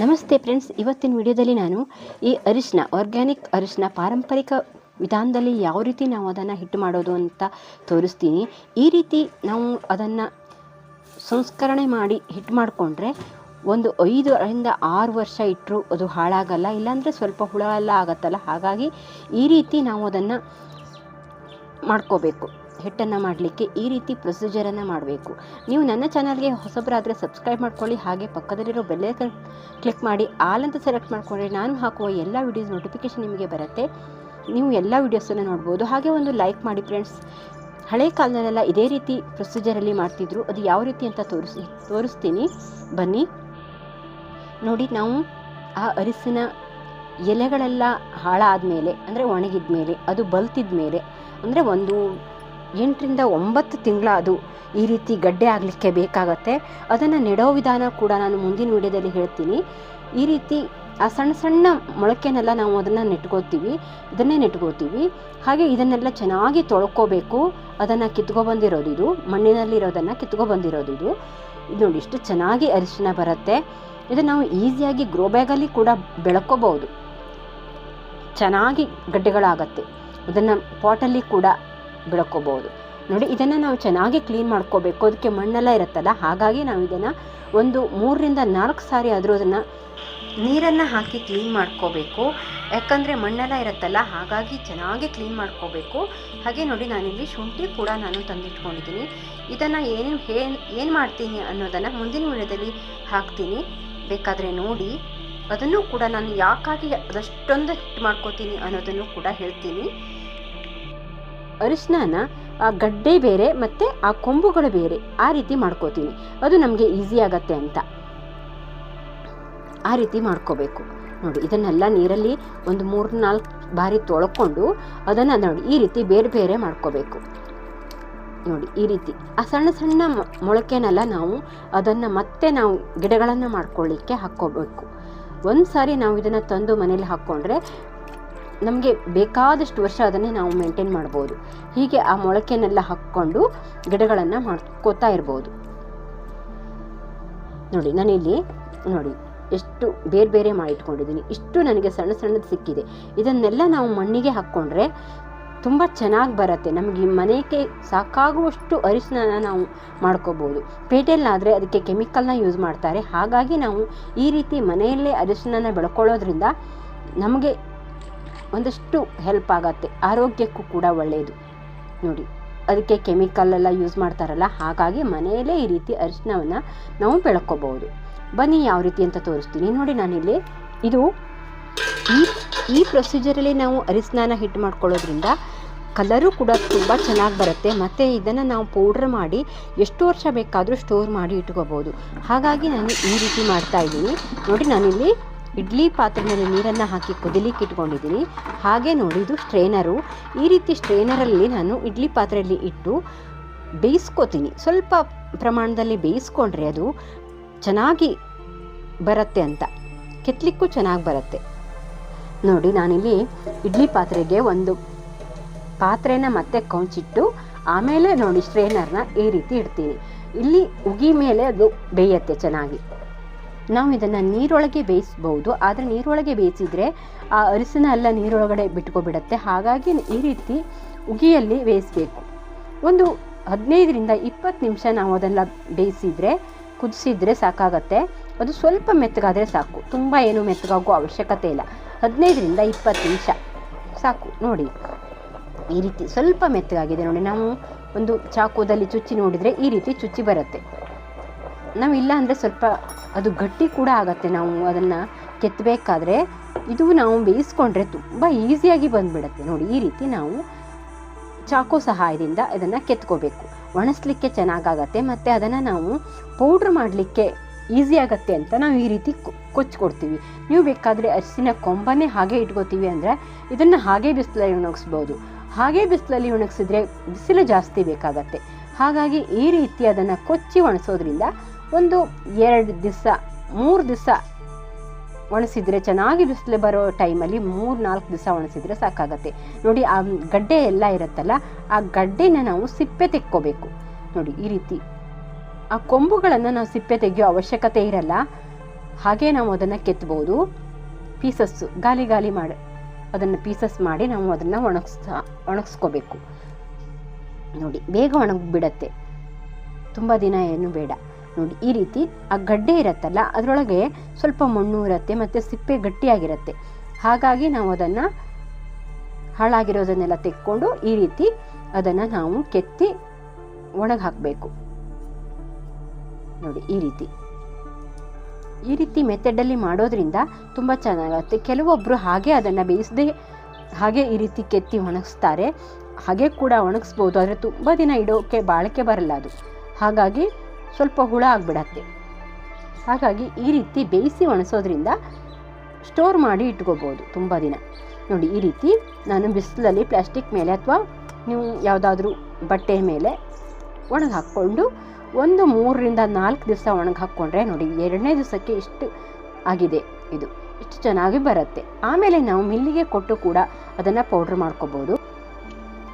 ನಮಸ್ತೆ ಫ್ರೆಂಡ್ಸ್, ಇವತ್ತಿನ ವಿಡಿಯೋದಲ್ಲಿ ನಾನು ಈ ಅರಿಶಿನ ಆರ್ಗ್ಯಾನಿಕ್ ಅರಿಶಿನ ಪಾರಂಪರಿಕ ವಿಧಾನದಲ್ಲಿ ಯಾವ ರೀತಿ ನಾವು ಅದನ್ನು ಹಿಟ್ಟು ಮಾಡೋದು ಅಂತ ತೋರಿಸ್ತೀನಿ. ಈ ರೀತಿ ನಾವು ಅದನ್ನು ಸಂಸ್ಕರಣೆ ಮಾಡಿ ಹಿಟ್ಟು ಮಾಡಿಕೊಂಡ್ರೆ ಒಂದು ಐದರಿಂದ ಆರು ವರ್ಷ ಇಟ್ಟರು ಅದು ಹಾಳಾಗಲ್ಲ, ಇಲ್ಲಾಂದರೆ ಸ್ವಲ್ಪ ಹುಳ ಎಲ್ಲ ಆಗತ್ತಲ್ಲ. ಹಾಗಾಗಿ ಈ ರೀತಿ ನಾವು ಅದನ್ನು ಮಾಡ್ಕೋಬೇಕು. ಹಿಟ್ಟನ್ನು ಮಾಡಲಿಕ್ಕೆ ಈ ರೀತಿ ಪ್ರೊಸೀಜರನ್ನು ಮಾಡಬೇಕು. ನೀವು ನನ್ನ ಚಾನಲ್ಗೆ ಹೊಸಬರಾದರೆ ಸಬ್ಸ್ಕ್ರೈಬ್ ಮಾಡ್ಕೊಳ್ಳಿ, ಹಾಗೆ ಪಕ್ಕದಲ್ಲಿರೋ ಬೆಲ್ಲೈಕನ್ ಕ್ಲಿಕ್ ಮಾಡಿ ಆಲ್ ಅಂತ ಸೆಲೆಕ್ಟ್ ಮಾಡಿಕೊಂಡ್ರೆ ನಾನು ಹಾಕುವ ಎಲ್ಲ ವೀಡಿಯೋಸ್ ನೋಟಿಫಿಕೇಷನ್ ನಿಮಗೆ ಬರುತ್ತೆ. ನೀವು ಎಲ್ಲ ವೀಡಿಯೋಸನ್ನು ನೋಡ್ಬೋದು. ಹಾಗೆ ಒಂದು ಲೈಕ್ ಮಾಡಿ ಫ್ರೆಂಡ್ಸ್ ಹಳೆ ಕಾಲದಲ್ಲೆಲ್ಲ ಇದೇ ರೀತಿ ಪ್ರೊಸೀಜರಲ್ಲಿ ಮಾಡ್ತಿದ್ರು. ಅದು ಯಾವ ರೀತಿ ಅಂತ ತೋರಿಸಿ, ತೋರಿಸ್ತೀನಿ. ಬನ್ನಿ. ನೋಡಿ, ನಾವು ಆ ಅರಿಸಿನ ಎಲೆಗಳೆಲ್ಲ ಹಾಳಾದ ಮೇಲೆ ಅಂದರೆ ಒಣಗಿದ ಮೇಲೆ ಅದು ಬಲ್ತಿದ ಮೇಲೆ ಅಂದರೆ ಒಂದು ಎಂಟರಿಂದ ಒಂಬತ್ತು ತಿಂಗಳ ಅದು. ಈ ರೀತಿ ಗಡ್ಡೆ ಆಗಲಿಕ್ಕೆ ಬೇಕಾಗತ್ತೆ. ಅದನ್ನು ನೆಡೋ ವಿಧಾನ ಕೂಡ ನಾನು ಮುಂದಿನ ವಿಡಿಯೋದಲ್ಲಿ ಹೇಳ್ತೀನಿ. ಈ ರೀತಿ ಆ ಸಣ್ಣ ಸಣ್ಣ ಮೊಳಕೆನೆಲ್ಲ ನಾವು ಅದನ್ನು ನೆಟ್ಕೋತೀವಿ ಇದನ್ನೇ ನೆಟ್ಕೋತೀವಿ ಹಾಗೆ ಇದನ್ನೆಲ್ಲ ಚೆನ್ನಾಗಿ ತೊಳ್ಕೋಬೇಕು. ಅದನ್ನು ಕಿತ್ಕೊಬಂದಿರೋದು ಇದು. ಮಣ್ಣಿನಲ್ಲಿರೋದನ್ನು ಕಿತ್ಕೊಬಂದಿರೋದು ಇದು. ಇದು ನೋಡಿ ಇಷ್ಟು ಚೆನ್ನಾಗಿ ಅರಿಶಿನ ಬರುತ್ತೆ. ಇದು ನಾವು ಈಸಿಯಾಗಿ ಗ್ರೋ ಬ್ಯಾಗಲ್ಲಿ ಕೂಡ ಬೆಳ್ಕೋಬಹುದು ಚೆನ್ನಾಗಿ ಗಡ್ಡೆಗಳಾಗತ್ತೆ. ಇದನ್ನು ಪಾಟಲ್ಲಿ ಕೂಡ ಬೆಳ್ಕೋಬಹುದು ನೋಡಿ, ಇದನ್ನು ನಾವು ಚೆನ್ನಾಗಿ ಕ್ಲೀನ್ ಮಾಡ್ಕೋಬೇಕು. ಅದಕ್ಕೆ ಮಣ್ಣೆಲ್ಲ ಇರುತ್ತಲ್ಲ, ಹಾಗಾಗಿ ನಾವು ಇದನ್ನು ಒಂದು ಮೂರರಿಂದ ನಾಲ್ಕು ಸಾರಿ ಆದರೂ ಅದನ್ನು ನೀರನ್ನು ಹಾಕಿ ಕ್ಲೀನ್ ಮಾಡ್ಕೋಬೇಕು. ಯಾಕಂದರೆ ಮಣ್ಣೆಲ್ಲ ಇರುತ್ತಲ್ಲ, ಹಾಗಾಗಿ ಚೆನ್ನಾಗಿ ಕ್ಲೀನ್ ಮಾಡ್ಕೋಬೇಕು. ಹಾಗೆ ನೋಡಿ, ನಾನಿಲ್ಲಿ ಶುಂಠಿ ಕೂಡ ನಾನು ತಂದಿಟ್ಕೊಂಡಿದ್ದೀನಿ. ಇದನ್ನು ಏನು ಏನು ಏನು ಮಾಡ್ತೀನಿ ಅನ್ನೋದನ್ನು ಮುಂದಿನ ವಿಡಿಯೋದಲ್ಲಿ ಹಾಕ್ತೀನಿ. ಬೇಕಾದರೆ ನೋಡಿ. ಅದನ್ನು ಕೂಡ ನಾನು ಯಾಕಾಗಿ ಅದಷ್ಟೊಂದು ಹಿಟ್ಟು ಮಾಡ್ಕೋತೀನಿ ಅನ್ನೋದನ್ನು ಕೂಡ ಹೇಳ್ತೀನಿ. ಅರಿಶಿನ ಆ ಗಡ್ಡೆ ಬೇರೆ ಮತ್ತು ಆ ಕೊಂಬುಗಳು ಬೇರೆ. ಆ ರೀತಿ ಮಾಡ್ಕೋತೀನಿ. ಅದು ನಮಗೆ ಈಸಿ ಆಗತ್ತೆ ಅಂತ. ಆ ರೀತಿ ಮಾಡ್ಕೋಬೇಕು. ನೋಡಿ, ಇದನ್ನೆಲ್ಲ ನೀರಲ್ಲಿ ಒಂದು ಮೂರು ನಾಲ್ಕು ಬಾರಿ ತೊಳ್ಕೊಂಡು ಅದನ್ನು ನೋಡಿ, ಈ ರೀತಿ ಬೇರೆ ಬೇರೆ ಮಾಡ್ಕೋಬೇಕು. ನೋಡಿ, ಈ ರೀತಿ. ಆ ಸಣ್ಣ ಸಣ್ಣ ಮೊಳಕೆನೆಲ್ಲ ನಾವು ಅದನ್ನು ಮತ್ತೆ ನಾವು ಗಿಡಗಳನ್ನು ಮಾಡ್ಕೊಳ್ಳಿಕ್ಕೆ ಹಾಕ್ಕೋಬೇಕು. ಒಂದು ಸಾರಿ ನಾವು ಇದನ್ನು ತಂದು ಮನೇಲಿ ಹಾಕ್ಕೊಂಡ್ರೆ ನಮಗೆ ಬೇಕಾದಷ್ಟು ವರ್ಷ ಅದನ್ನೇ ನಾವು ಮೇಂಟೈನ್ ಮಾಡ್ಬೋದು. ಹೀಗೆ ಆ ಮೊಳಕೆನೆಲ್ಲ ಹಾಕ್ಕೊಂಡು ಗಿಡಗಳನ್ನು ಮಾಡ್ಕೋತಾ ಇರ್ಬೋದು. ನೋಡಿ, ನಾನಿಲ್ಲಿ ನೋಡಿ, ಎಷ್ಟು ಬೇರೆ ಬೇರೆ ಮಾಡಿಟ್ಕೊಂಡಿದ್ದೀನಿ. ಇಷ್ಟು ನನಗೆ ಸಣ್ಣ ಸಣ್ಣದು ಸಿಕ್ಕಿದೆ. ಇದನ್ನೆಲ್ಲ ನಾವು ಮಣ್ಣಿಗೆ ಹಾಕ್ಕೊಂಡ್ರೆ ತುಂಬ ಚೆನ್ನಾಗಿ ಬರುತ್ತೆ. ನಮಗೆ ಮನೆಗೆ ಸಾಕಾಗುವಷ್ಟು ಅರಿಶಿನ ನಾವು ಮಾಡ್ಕೋಬೋದು. ಪೇಟೆಯಲ್ಲಾದರೆ ಅದಕ್ಕೆ ಕೆಮಿಕಲ್ನ ಯೂಸ್ ಮಾಡ್ತಾರೆ. ಹಾಗಾಗಿ ನಾವು ಈ ರೀತಿ ಮನೆಯಲ್ಲೇ ಅರಿಶಿನ ಬೆಳ್ಕೊಳ್ಳೋದ್ರಿಂದ ನಮಗೆ ಒಂದಷ್ಟು ಹೆಲ್ಪ್ ಆಗತ್ತೆ. ಆರೋಗ್ಯಕ್ಕೂ ಕೂಡ ಒಳ್ಳೆಯದು ನೋಡಿ, ಅದಕ್ಕೆ ಕೆಮಿಕಲ್ ಎಲ್ಲ ಯೂಸ್ ಮಾಡ್ತಾರಲ್ಲ, ಹಾಗಾಗಿ ಮನೆಯಲ್ಲೇ ಈ ರೀತಿ ಅರಿಶಿನವನ್ನು ನಾವು ಬೆಳ್ಕೋಬಹುದು. ಬನ್ನಿ ಯಾವ ರೀತಿ ಅಂತ ತೋರಿಸ್ತೀನಿ. ನೋಡಿ ನಾನಿಲ್ಲಿ, ಇದು ಈ ಈ ಪ್ರೊಸೀಜರಲ್ಲಿ ನಾವು ಅರಿಶಿನ ಹಿಟ್ ಮಾಡ್ಕೊಳ್ಳೋದ್ರಿಂದ ಕಲರು ಕೂಡ ತುಂಬ ಚೆನ್ನಾಗಿ ಬರುತ್ತೆ. ಮತ್ತು ಇದನ್ನು ನಾವು ಪೌಡ್ರ್ ಮಾಡಿ ಎಷ್ಟು ವರ್ಷ ಬೇಕಾದರೂ ಸ್ಟೋರ್ ಮಾಡಿ ಇಟ್ಕೋಬೋದು ಹಾಗಾಗಿ ನಾನು ಈ ರೀತಿ ಮಾಡ್ತಾ ಇದ್ದೀನಿ. ನೋಡಿ ನಾನಿಲ್ಲಿ ಇಡ್ಲಿ ಪಾತ್ರೆಯಲ್ಲಿ ನೀರನ್ನು ಹಾಕಿ ಕುದಿಲಿಕ್ಕೆ ಇಟ್ಕೊಂಡಿದ್ದೀನಿ. ಹಾಗೆ ನೋಡಿ, ಇದು ಸ್ಟ್ರೈನರು ಈ ರೀತಿ ಸ್ಟ್ರೈನರಲ್ಲಿ ನಾನು ಇಡ್ಲಿ ಪಾತ್ರೆಯಲ್ಲಿ ಇಟ್ಟು ಬೇಯಿಸ್ಕೋತೀನಿ. ಸ್ವಲ್ಪ ಪ್ರಮಾಣದಲ್ಲಿ ಬೇಯಿಸ್ಕೊಂಡ್ರೆ ಅದು ಚೆನ್ನಾಗಿ ಬರುತ್ತೆ ಅಂತ. ಕೆತ್ತಲಿಕ್ಕೂ ಚೆನ್ನಾಗಿ ಬರುತ್ತೆ. ನೋಡಿ, ನಾನಿಲ್ಲಿ ಇಡ್ಲಿ ಪಾತ್ರೆಗೆ ಒಂದು ಪಾತ್ರೆನ ಮತ್ತೆ ಕೌಚಿಟ್ಟು, ಆಮೇಲೆ ನೋಡಿ ಸ್ಟ್ರೇನರ್ನ ಈ ರೀತಿ ಇಡ್ತೀನಿ. ಇಲ್ಲಿ ಉಗಿ ಮೇಲೆ ಅದು ಬೇಯತ್ತೆ ಚೆನ್ನಾಗಿ. ನಾವು ಇದನ್ನು ನೀರೊಳಗೆ ಬೇಯಿಸ್ಬೋದು ಆದರೆ ನೀರೊಳಗೆ ಬೇಯಿಸಿದರೆ ಆ ಅರಿಸಿನ ಎಲ್ಲ ನೀರೊಳಗಡೆ ಬಿಟ್ಕೊಬಿಡತ್ತೆ. ಹಾಗಾಗಿ ಈ ರೀತಿ ಉಗಿಯಲ್ಲಿ ಬೇಯಿಸಬೇಕು. ಒಂದು ಹದಿನೈದರಿಂದ ಇಪ್ಪತ್ತು ನಿಮಿಷ ನಾವು ಅದೆಲ್ಲ ಬೇಯಿಸಿದರೆ, ಕುದಿಸಿದ್ರೆ ಸಾಕಾಗತ್ತೆ. ಅದು ಸ್ವಲ್ಪ ಮೆತ್ತಗಾದರೆ ಸಾಕು. ತುಂಬ ಏನು ಮೆತ್ತಗಾಗೋ ಅವಶ್ಯಕತೆ ಇಲ್ಲ. ಹದಿನೈದರಿಂದ ಇಪ್ಪತ್ತು ನಿಮಿಷ. ಸಾಕು, ನೋಡಿ. ಈ ರೀತಿ ಸ್ವಲ್ಪ ಮೆತ್ತಗಾಗಿದೆ ನೋಡಿ. ನಾವು ಒಂದು ಚಾಕುದಲ್ಲಿ ಚುಚ್ಚಿ ನೋಡಿದರೆ ಈ ರೀತಿ ಚುಚ್ಚಿ ಬರುತ್ತೆ. ನಾವು ಇಲ್ಲ ಅಂದರೆ ಸ್ವಲ್ಪ ಅದು ಗಟ್ಟಿ ಕೂಡ ಆಗತ್ತೆ ನಾವು ಅದನ್ನು ಕೆತ್ತಬೇಕಾದ್ರೆ. ಇದು ನಾವು ಬೇಯಿಸ್ಕೊಂಡ್ರೆ ತುಂಬ ಈಸಿಯಾಗಿ ಬಂದುಬಿಡತ್ತೆ. ನೋಡಿ, ಈ ರೀತಿ ನಾವು ಚಾಕು ಸಹಾಯದಿಂದ ಇದನ್ನು ಕೆತ್ಕೋಬೇಕು. ಒಣಸ್ಲಿಕ್ಕೆ ಚೆನ್ನಾಗಾಗತ್ತೆ ಮತ್ತು ಅದನ್ನು ನಾವು ಪೌಡ್ರ್ ಮಾಡಲಿಕ್ಕೆ ಈಸಿ ಆಗತ್ತೆ ಅಂತ ನಾವು ಈ ರೀತಿ ಕೊಚ್ಕೊಡ್ತೀವಿ. ನೀವು ಬೇಕಾದರೆ ಅರಿಸಿನ ಕೊಂಬನೇ ಹಾಗೆ ಇಟ್ಕೋತೀವಿ ಅಂದರೆ ಇದನ್ನು ಹಾಗೆ ಬಿಸಿಲಲ್ಲಿ ಒಣಗಿಸ್ಬೋದು ಹಾಗೆ ಬಿಸಿಲಲ್ಲಿ ಒಣಗಿಸಿದ್ರೆ ಬಿಸಿಲು ಜಾಸ್ತಿ ಬೇಕಾಗತ್ತೆ. ಹಾಗಾಗಿ ಈ ರೀತಿ ಅದನ್ನು ಕೊಚ್ಚಿ ಒಣಸೋದ್ರಿಂದ ಒಂದು ಎರಡು ದಿವಸ, ಮೂರು ದಿವಸ ಒಣಸಿದ್ರೆ ಚೆನ್ನಾಗಿ ಬಿಸಿಲು ಬರೋ ಟೈಮಲ್ಲಿ ಮೂರು ನಾಲ್ಕು ದಿವಸ ಒಣಸಿದ್ರೆ ಸಾಕಾಗತ್ತೆ. ನೋಡಿ, ಆ ಗಡ್ಡೆ ಎಲ್ಲ ಇರುತ್ತಲ್ಲ, ಆ ಗಡ್ಡೆನ ನಾವು ಸಿಪ್ಪೆ ತೆಕ್ಕೋಬೇಕು. ನೋಡಿ, ಈ ರೀತಿ. ಆ ಕೊಂಬುಗಳನ್ನು ನಾವು ಸಿಪ್ಪೆ ತೆಗೆಯೋ ಅವಶ್ಯಕತೆ ಇರಲ್ಲ. ಹಾಗೆ ನಾವು ಅದನ್ನು ಕೆತ್ತಬಹುದು ಪೀಸಸ್ಸು ಗಾಲಿ ಗಾಲಿ ಮಾಡಿ, ಅದನ್ನು ಪೀಸಸ್ ಮಾಡಿ ನಾವು ಅದನ್ನು ಒಣಗಿಸ್ತಾ, ಒಣಗಿಸ್ಕೋಬೇಕು. ನೋಡಿ, ಬೇಗ ಒಣಗಿಬಿಡತ್ತೆ. ತುಂಬ ದಿನ ಏನು ಬೇಡ. ನೋಡಿ, ಈ ರೀತಿ ಆ ಗಡ್ಡೆ ಇರತ್ತಲ್ಲ, ಅದರೊಳಗೆ ಸ್ವಲ್ಪ ಮಣ್ಣು ಇರುತ್ತೆ ಮತ್ತು ಸಿಪ್ಪೆ ಗಟ್ಟಿಯಾಗಿರುತ್ತೆ. ಹಾಗಾಗಿ ನಾವು ಅದನ್ನು ಹಾಳಾಗಿರೋದನ್ನೆಲ್ಲ ತೆಕ್ಕೊಂಡು ಈ ರೀತಿ ಅದನ್ನು ನಾವು ಕೆತ್ತಿ ಒಣಗಿ ಹಾಕಬೇಕು ನೋಡಿ, ಈ ರೀತಿ. ಈ ರೀತಿ ಮೆಥಡಲ್ಲಿ ಮಾಡೋದ್ರಿಂದ ತುಂಬ ಚೆನ್ನಾಗುತ್ತೆ ಕೆಲವೊಬ್ಬರು ಹಾಗೆ ಅದನ್ನು ಬೇಯಿಸದೆ ಹಾಗೆ ಈ ರೀತಿ ಕೆತ್ತಿ ಒಣಗಿಸ್ತಾರೆ. ಹಾಗೆ ಕೂಡ ಒಣಗಿಸ್ಬೋದು, ಆದರೆ ತುಂಬ ದಿನ ಇಡೋಕ್ಕೆ ಬಾಳಿಕೆ ಬರಲ್ಲ ಅದು. ಹಾಗಾಗಿ ಸ್ವಲ್ಪ ಹುಳ ಆಗಿಬಿಡತ್ತೆ. ಹಾಗಾಗಿ ಈ ರೀತಿ ಬೇಯಿಸಿ ಒಣಸೋದ್ರಿಂದ ಸ್ಟೋರ್ ಮಾಡಿ ಇಟ್ಕೋಬೋದು ತುಂಬ ದಿನ. ನೋಡಿ, ಈ ರೀತಿ ನಾನು ಬಿಸಿಲಲ್ಲಿ ಪ್ಲಾಸ್ಟಿಕ್ ಮೇಲೆ ಅಥವಾ ನೀವು ಯಾವುದಾದ್ರೂ ಬಟ್ಟೆ ಮೇಲೆ ಒಣಗಿ ಹಾಕ್ಕೊಂಡು ಒಂದು ಮೂರರಿಂದ ನಾಲ್ಕು ದಿವಸ ಒಣಗಿ ಹಾಕ್ಕೊಂಡ್ರೆ ನೋಡಿ, ಎರಡನೇ ದಿವಸಕ್ಕೆ ಇಷ್ಟು ಆಗಿದೆ ಇದು. ಇಷ್ಟು ಚೆನ್ನಾಗಿ ಬರುತ್ತೆ. ಆಮೇಲೆ ನಾವು ಮಿಲ್ಲಿಗೆ ಕೊಟ್ಟು ಕೂಡ ಅದನ್ನು ಪೌಡ್ರ್ ಮಾಡ್ಕೋಬೋದು.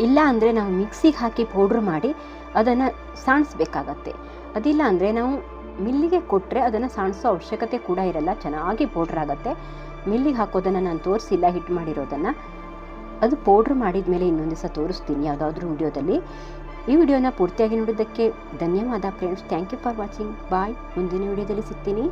ಇಲ್ಲ ಅಂದರೆ ನಾವು ಮಿಕ್ಸಿಗೆ ಹಾಕಿ ಪೌಡ್ರ್ ಮಾಡಿ ಅದನ್ನು ಸಾಣಿಸ್ಬೇಕಾಗತ್ತೆ. ಅದಿಲ್ಲ ಅಂದರೆ ನಾವು ಮಿಲ್ಲಿಗೆ ಕೊಟ್ಟರೆ ಅದನ್ನು ಸಾಣಿಸೋ ಅವಶ್ಯಕತೆ ಕೂಡ ಇರಲ್ಲ, ಚೆನ್ನಾಗಿ ಪೌಡ್ರ್ ಆಗುತ್ತೆ. ಮಿಲ್ಲಿಗೆ ಹಾಕೋದನ್ನು ನಾನು ತೋರಿಸಿಲ್ಲ ಹಿಟ್ ಮಾಡಿರೋದನ್ನು. ಅದು ಪೌಡ್ರ್ ಮಾಡಿದ ಮೇಲೆ ಇನ್ನೊಂದು ದಿವಸ ತೋರಿಸ್ತೀನಿ ಯಾವುದಾದ್ರೂ ವಿಡಿಯೋದಲ್ಲಿ. ಈ ವಿಡಿಯೋನ ಪೂರ್ತಿಯಾಗಿ ನೋಡಿದ್ದಕ್ಕೆ ಧನ್ಯವಾದ friends thank you for watching bye ಮುಂದಿನ ವಿಡಿಯೋದಲ್ಲಿ ಸಿಗ್ತೀನಿ.